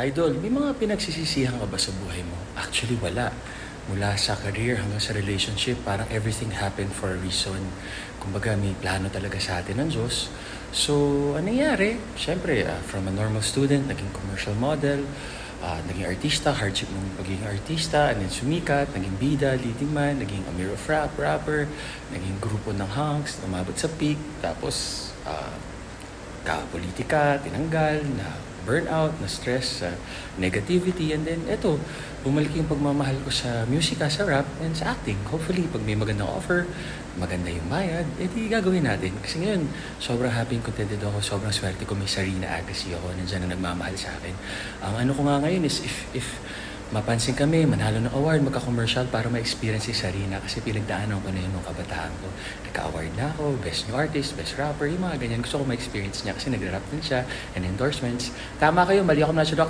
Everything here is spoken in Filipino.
Idol, may mga pinagsisisihan ka ba sa buhay mo? Actually, wala. Mula sa career hanggang sa relationship, parang everything happened for a reason. Kumbaga, may plano talaga sa atin ng Diyos. So, ano nangyari? Siyempre, ah, from a normal student, naging commercial model, ah, naging artista, hardship ng pagiging artista, and then sumikat, naging bida, leading man, naging Amir of Rap, rapper, naging grupo ng Hunks, umabot sa peak, tapos ah, ka-politika, tinanggal, na burnout, na stress, sa negativity, and then eto, bumalik yung pagmamahal ko sa musika, sa rap, and sa acting. Hopefully, pag may magandang offer, maganda yung bayad, edi gagawin natin. Kasi ngayon, sobrang happy and contented ako, sobrang swerte ko, may Sarina Agassi ako, nandiyan na nagmamahal sa akin. Ang ano ko nga ngayon is, if, if mapansin kami, manalo ng award, magka-commercial para ma-experience si Sarina kasi pinagdaanan ko na yun nung kabataan ko. Nagka-award na ako, best new artist, best rapper, yung mga ganyan. Gusto ko ma-experience niya kasi nag-rap din siya and endorsements. Tama kayo, mali ako natural